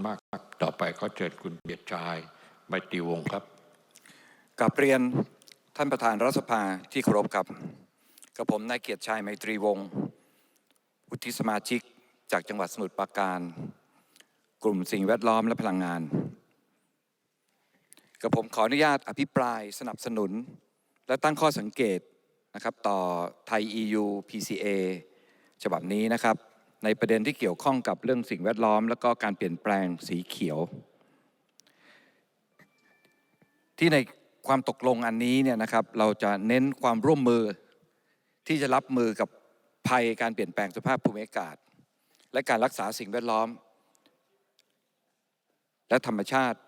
คุณมากครับ ต่อไปก็เชิญคุณเบียดชายไมตรีวงศ์ครับกับเรียนท่านประธานรัฐสภาที่เคารพครับกับผมนายเกียรติชัยไมตรีวงศ์วุฒิสมาชิกจากจังหวัดสมุทรปราการ กลุ่มสิ่งแวดล้อมและพลังงานกับผมขออนุญาตอภิปรายสนับสนุน และตั้งข้อสังเกตนะครับต่อไทย EU PCA ฉบับนี้นะครับ ในประเด็นที่เกี่ยวข้องกับเรื่องสิ่งแวดล้อม และก็การเปลี่ยนแปลงสีเขียว ที่ในความตกลงอันนี้เนี่ยนะครับเราจะเน้นความร่วมมือที่จะรับมือกับภัยการเปลี่ยนแปลงสภาพภูมิอากาศ และการรักษาสิ่งแวดล้อม และธรรมชาติ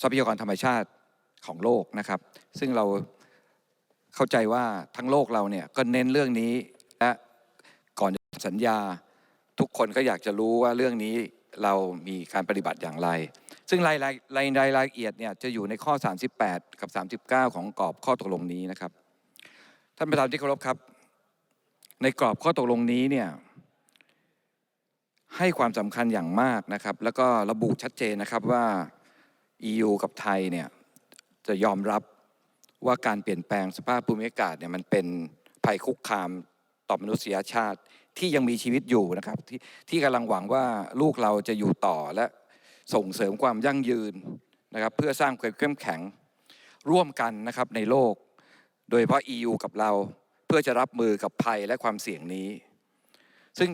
ทรัพยากรธรรมชาติของโลกนะครับ ซึ่งเราเข้าใจว่าทั้งโลกเราเนี่ยก็เน้นเรื่องนี้ สัญญาทุกคนก็อยากจะรู้ว่าเรื่องนี้เรามีการปฏิบัติอย่างไร ซึ่งรายรายรายรายละเอียดเนี่ยจะอยู่ในข้อ 38 กับ 39 ของกรอบข้อตกลงนี้นะครับ ท่านประธานที่เคารพครับ ในกรอบข้อตกลงนี้เนี่ยให้ความสำคัญอย่างมากนะครับ แล้วก็ระบุชัดเจนนะครับว่า EU กับไทยเนี่ยจะยอมรับว่าการเปลี่ยนแปลงสภาพภูมิอากาศเนี่ยมันเป็นภัยคุกคามต่อมนุษยชาติ ที่ยังมีชีวิตอยู่นะครับ ที่ที่กำลังหวังว่าลูกเราจะอยู่ต่อและส่งเสริมความยั่งยืนนะครับ เพื่อสร้างความเข้มแข็งร่วมกันนะครับในโลก โดยเฉพาะ EU กับเราเพื่อจะรับมือกับภัยและความเสี่ยงนี้ ซึ่ง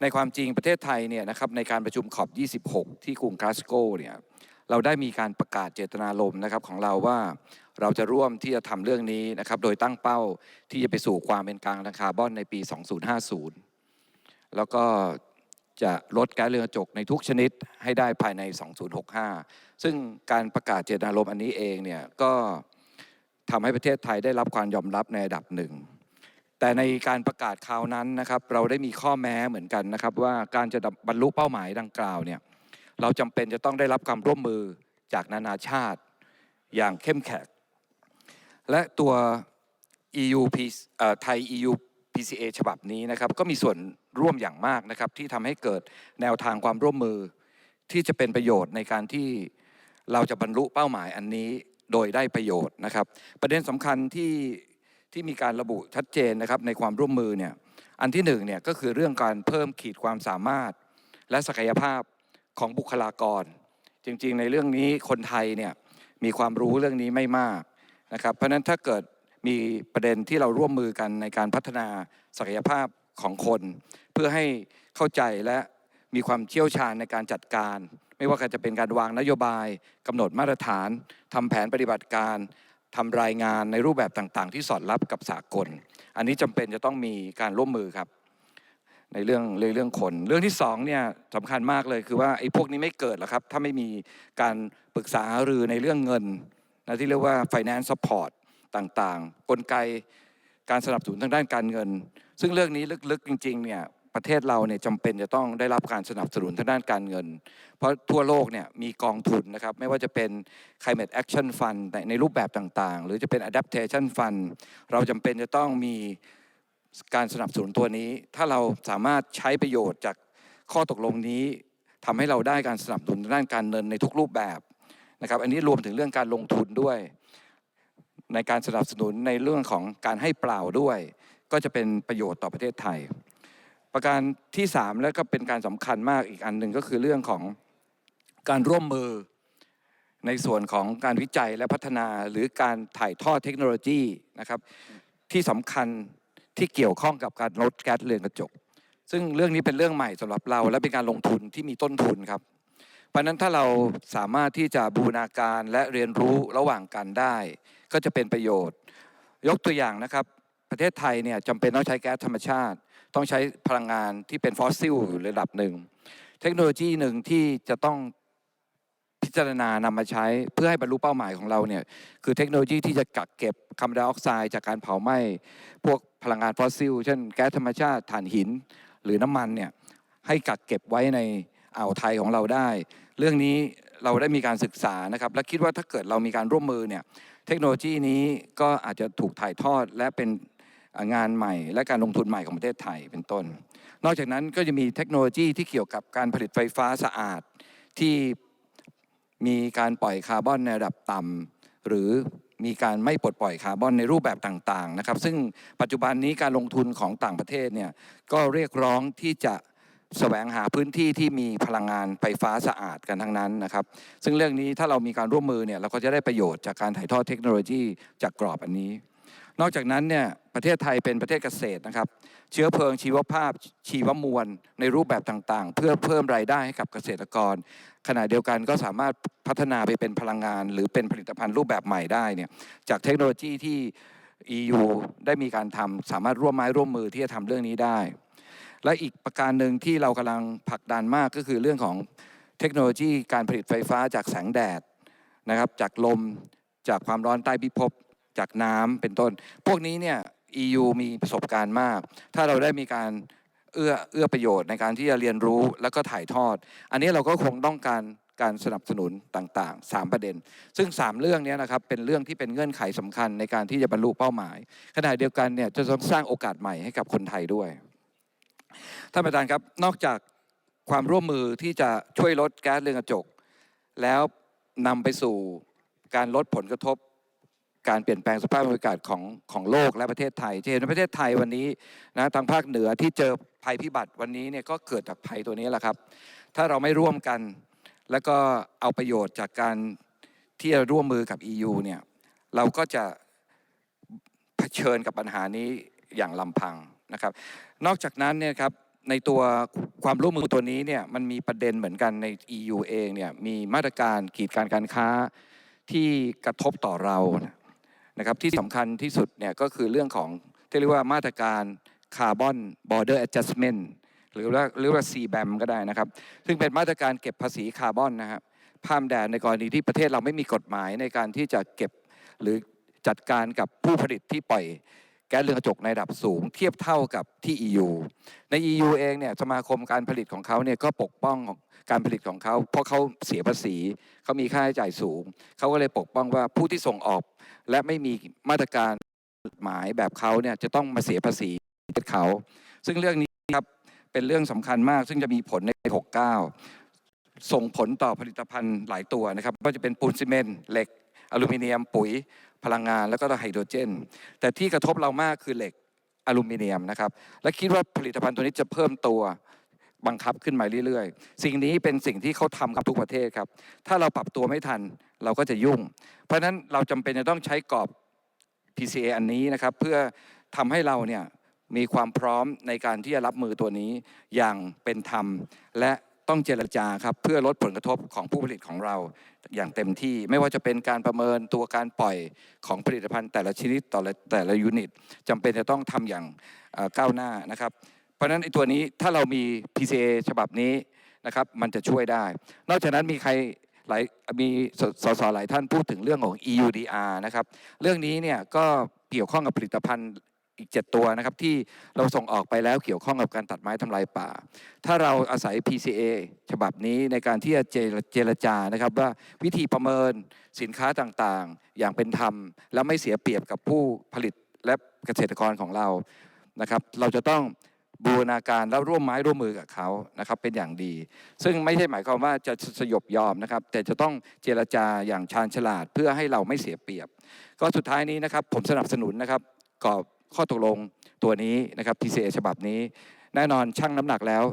ในความจริงประเทศไทยเนี่ยนะครับในการประชุมขอบ 26 ที่กรุงกลาสโกเนี่ยเราได้มีการประกาศเจตนารมณ์นะครับของเราว่าเราจะร่วมที่จะทำเรื่องนี้นะครับโดยตั้งเป้าที่จะไปสู่ความเป็นกลางทางคาร์บอนในปี 2050 แล้วก็จะลดกาซเรือนกระจกในทุกชนิดให้ได้ภายใน 2065 ซึ่งการประกาศเจตนารมณ์อันนี้เองเนี่ยก็ทำให้ประเทศไทยได้รับความยอมรับในระดับหนึ่ง แต่ในการประกาศคราวนั้นนะครับ เราได้มีข้อแม้เหมือนกันนะครับ ว่าการจะบรรลุเป้าหมายดังกล่าวเนี่ยเราจำเป็นจะต้องได้รับความร่วมมือจากนานาชาติอย่างเข้มแข็งและตัว EU ไทย EU PCA ฉบับนี้นะครับ ก็มีส่วน ร่วมอย่างมากนะครับ ที่ทำให้เกิดแนวทางความร่วมมือ ที่จะเป็นประโยชน์ในการที่เราจะบรรลุเป้าหมายอันนี้โดยได้ประโยชน์นะครับ ประเด็นสำคัญที่ที่มีการระบุชัดเจนนะครับในความร่วมมือเนี่ยอันที่หนึ่งเนี่ยก็คือเรื่องการเพิ่มขีดความสามารถ และศักยภาพของบุคลากร จริงๆ ในเรื่องนี้คนไทยเนี่ยมีความรู้เรื่องนี้ไม่มากนะครับ เพราะฉะนั้นถ้าเกิดมีประเด็นที่เราร่วมมือกันในการพัฒนาศักยภาพ ของคน เพื่อให้เข้าใจและมีความเชี่ยวชาญในการจัดการ ไม่ว่าจะเป็นการวางนโยบายกำหนดมาตรฐานทำแผนปฏิบัติการทำรายงานในรูปแบบต่างๆ ที่สอดรับกับสากล อันนี้จำเป็นจะต้องมีการร่วมมือครับ ในเรื่องเรื่องคน เรื่องที่สองเนี่ยสำคัญมากเลยคือว่าไอ้พวกนี้ไม่เกิดหรอกครับ ถ้าไม่มีการปรึกษาหารือในเรื่องเงินนะที่เรียกว่า finance support ต่างๆ กลไกการสนับสนุนทางด้านการเงิน ซึ่งเรื่องนี้ลึกๆจริงๆเนี่ยประเทศเราเนี่ยจำเป็นจะต้องได้รับการสนับสนุนทางด้านการเงิน เพราะทั่วโลกเนี่ยมีกองทุนนะครับไม่ว่าจะเป็น climate action fund ในในรูปแบบต่างๆ หรือจะเป็น adaptation fund เราจำเป็นจะต้องมีการสนับสนุนตัวนี้ ถ้าเราสามารถใช้ประโยชน์จากข้อตกลงนี้ทำให้เราได้การสนับสนุนทางด้านการเงินในทุกรูปแบบนะครับอันนี้รวมถึงเรื่องการลงทุนด้วย ในการสนับสนุนในเรื่องของการให้เปล่าด้วย ก็จะเป็นประโยชน์ต่อประเทศไทย ประการที่ 3 และก็เป็นการสำคัญมากอีกอันหนึ่งก็คือเรื่องของการร่วมมือในส่วนของการวิจัยและพัฒนาหรือการถ่ายทอดเทคโนโลยีนะครับ ที่สำคัญที่เกี่ยวข้องกับการลดแก๊สเรือนกระจก ซึ่งเรื่องนี้เป็นเรื่องใหม่สำหรับเรา และเป็นการลงทุนที่มีต้นทุนครับ เพราะนั้นถ้าเราสามารถที่จะบูรณาการและเรียนรู้ระหว่างกันได้ ก็จะเป็นประโยชน์ ยกตัวอย่างนะครับ ประเทศไทยเนี่ยจำเป็นต้องใช้แก๊สธรรมชาติ ต้องใช้พลังงานที่เป็นฟอสซิลอยู่ระดับหนึ่ง เทคโนโลยีหนึ่งที่จะต้องพิจารณานำมาใช้เพื่อให้บรรลุเป้าหมายของเราเนี่ยคือเทคโนโลยีที่จะกักเก็บคาร์บอนไดออกไซด์จากการเผาไหม้พวกพลังงานฟอสซิล เช่นแก๊สธรรมชาติถ่านหินหรือน้ำมันเนี่ยให้กักเก็บไว้ในอ่าวไทยของเราได้ เรื่องนี้เราได้มีการศึกษานะครับ และคิดว่าถ้าเกิดเรามีการร่วมมือเนี่ยเทคโนโลยีนี้ก็อาจจะถูกถ่ายทอดและเป็น งานใหม่ และการลงทุนใหม่ของประเทศไทยเป็นต้น นอกจากนั้นก็จะมีเทคโนโลยีที่เกี่ยวกับการผลิตไฟฟ้าสะอาดที่มีการปล่อยคาร์บอนในระดับต่ำหรือมีการไม่ปลดปล่อยคาร์บอนในรูปแบบต่างๆนะครับ ซึ่งปัจจุบันนี้การลงทุนของต่างประเทศเนี่ยก็เรียกร้องที่จะแสวงหาพื้นที่ที่มีพลังงานไฟฟ้าสะอาดกันทั้งนั้นนะครับ ซึ่งเรื่องนี้ถ้าเรามีการร่วมมือเนี่ยเราก็จะได้ประโยชน์จากการถ่ายทอดเทคโนโลยีจากกรอบอันนี้ นอกจากนั้นเนี่ยประเทศไทยเป็นประเทศเกษตรนะครับ เชื้อเพลิงชีวภาพชีวมวลในรูปแบบต่างๆ เพื่อเพิ่มรายได้ให้กับเกษตรกร ขณะเดียวกันก็สามารถพัฒนาไปเป็นพลังงาน หรือเป็นผลิตภัณฑ์รูปแบบใหม่ได้เนี่ยจากเทคโนโลยีที่ EU ได้มีการทำสามารถร่วมไม้ร่วมมือที่จะทำเรื่องนี้ได้ และอีกประการหนึ่งที่เรากำลังผลักดันมากก็คือเรื่องของเทคโนโลยีการผลิตไฟฟ้าจากแสงแดดนะครับจากลมจากความร้อนใต้พิภพ จากน้ำเป็นต้น พวกนี้เนี่ย EU มีประสบการณ์มาก ถ้าเราได้มีการเอื้อเอื้อประโยชน์ในการที่จะเรียนรู้แล้วก็ถ่ายทอด อันนี้เราก็คงต้องการการสนับสนุนต่างๆ 3 ประเด็น ซึ่ง 3 เรื่องนี้นะครับเป็นเรื่องที่เป็นเงื่อนไขสำคัญในการที่จะบรรลุเป้าหมาย ขณะเดียวกันเนี่ยจะต้องสร้างโอกาสใหม่ให้กับคนไทยด้วย ท่านประธานครับ นอกจากความร่วมมือที่จะช่วยลดแก๊สเรือนกระจก แล้วนำไปสู่การลดผลกระทบ การเปลี่ยนแปลงสภาพอากาศของของโลกและประเทศไทยจะเห็นว่าประเทศไทยวันนี้นะทางภาคเหนือที่เจอภัยพิบัติวันนี้เนี่ยก็เกิดจากภัยตัวนี้แหละครับ ถ้าเราไม่ร่วมกัน แล้วก็เอาประโยชน์จากการที่จะร่วมมือกับ EU เนี่ยเราก็จะเผชิญกับปัญหานี้อย่างลำพังนะครับ นอกจากนั้นเนี่ยครับในตัวความร่วมมือตัวนี้เนี่ยมันมีประเด็นเหมือนกันใน EU เองเนี่ยมีมาตรการกีดการการค้าที่กระทบต่อเรา นะครับที่สำคัญที่สุดเนี่ยก็คือเรื่องของที่เรียกว่ามาตรการคาร์บอนบอร์เดอร์แอดจัสเมนต์หรือว่าเรียกว่าซีแบมก็ได้นะครับ ซึ่งเป็นมาตรการเก็บภาษีคาร์บอนนะครับพามแดนในกรณีที่ประเทศเราไม่มีกฎหมายในการที่จะเก็บหรือจัดการกับผู้ผลิตที่ปล่อย ก๊สเรือนกระจกในระดับสูง เทียบเท่ากับที่ EU ใน EU เองเนี่ยสมาคมการผลิตของเขาเนี่ยก็ปกป้องการผลิตของเขา เพราะเขาเสียภาษีเขามีค่าใช้จ่ายสูง เขาก็เลยปกป้องว่าผู้ที่ส่งออก และไม่มีมาตรการหมายแบบเขาเนี่ยจะต้องมาเสียภาษีเขา ซึ่งเรื่องนี้ครับเป็นเรื่องสำคัญมาก ซึ่งจะมีผลใน 69 ส่งผลต่อผลิตภัณฑ์หลายตัวนะครับก็จะเป็นปูนซีเมนต์เหล็กอลูมิเนียมปุ๋ย พลังงานแล้วก็ไฮโดรเจน แต่ที่กระทบเรามากคือเหล็กอลูมิเนียมนะครับ และคิดว่าผลิตภัณฑ์ตัวนี้จะเพิ่มตัวบังคับขึ้นมาเรื่อยๆ สิ่งนี้เป็นสิ่งที่เขาทำกับทุกประเทศครับ ถ้าเราปรับตัวไม่ทันเราก็จะยุ่ง เพราะฉะนั้นเราจำเป็นจะต้องใช้กรอบ PCA อันนี้นะครับ เพื่อทำให้เราเนี่ยมีความพร้อมในการที่จะรับมือตัวนี้อย่างเป็นธรรม และ ต้องเจรจาครับเพื่อลดผลกระทบของผู้ผลิตของเราอย่างเต็มที่ ไม่ว่าจะเป็นการประเมินตัวการปล่อยของผลิตภัณฑ์แต่ละชนิดต่อแต่ละยูนิตจำเป็นจะต้องทำอย่างก้าวหน้านะครับ เพราะฉะนั้นไอ้ตัวนี้ถ้าเรามี PCA ฉบับนี้นะครับมันจะช่วยได้ นอกจากนั้นมีใครหลายมีสสสหลายท่านพูดถึงเรื่องของ EUDR นะครับ เรื่องนี้เนี่ยก็เกี่ยวข้องกับผลิตภัณฑ์ อีก 7 ตัวนะครับที่เราส่งออกไปแล้วเกี่ยวข้องกับการตัดไม้ทำลายป่า ถ้าเราอาศัย PCA ฉบับนี้ในการที่จะเจรจานะครับว่าวิธีประเมินสินค้าต่างๆ อย่างเป็นธรรม แล้วไม่เสียเปรียบกับผู้ผลิตและเกษตรกรของเรานะครับเราจะต้องบูรณาการและร่วมไม้ร่วมมือกับเขานะครับเป็นอย่างดี ซึ่งไม่ใช่หมายความว่าจะสยบยอมนะครับ แต่จะต้องเจรจาอย่างชาญฉลาดเพื่อให้เราไม่เสียเปรียบ ก็สุดท้ายนี้นะครับผมสนับสนุนนะครับกอบ ข้อตกลงตัวนี้นะครับ PCA ฉบับนี้ แน่นอนชั่งน้ำหนักแล้ว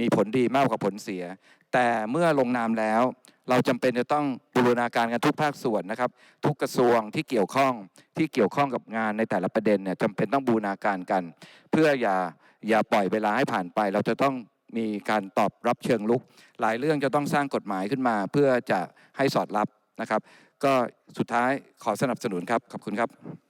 มีผลดีมากกว่าผลเสีย แต่เมื่อลงนามแล้ว เราจำเป็นจะต้องบูรณาการกันทุกภาคส่วนนะครับ ทุกกระทรวงที่เกี่ยวข้องที่เกี่ยวข้องกับงานในแต่ละประเด็นเนี่ยจำเป็นต้องบูรณาการกัน เพื่ออย่าอย่าปล่อยเวลาให้ผ่านไป เราจะต้องมีการตอบรับเชิงลุก หลายเรื่องจะต้องสร้างกฎหมายขึ้นมา เพื่อจะให้สอดรับนะครับ ก็สุดท้ายขอสนับสนุนครับขอบคุณครับ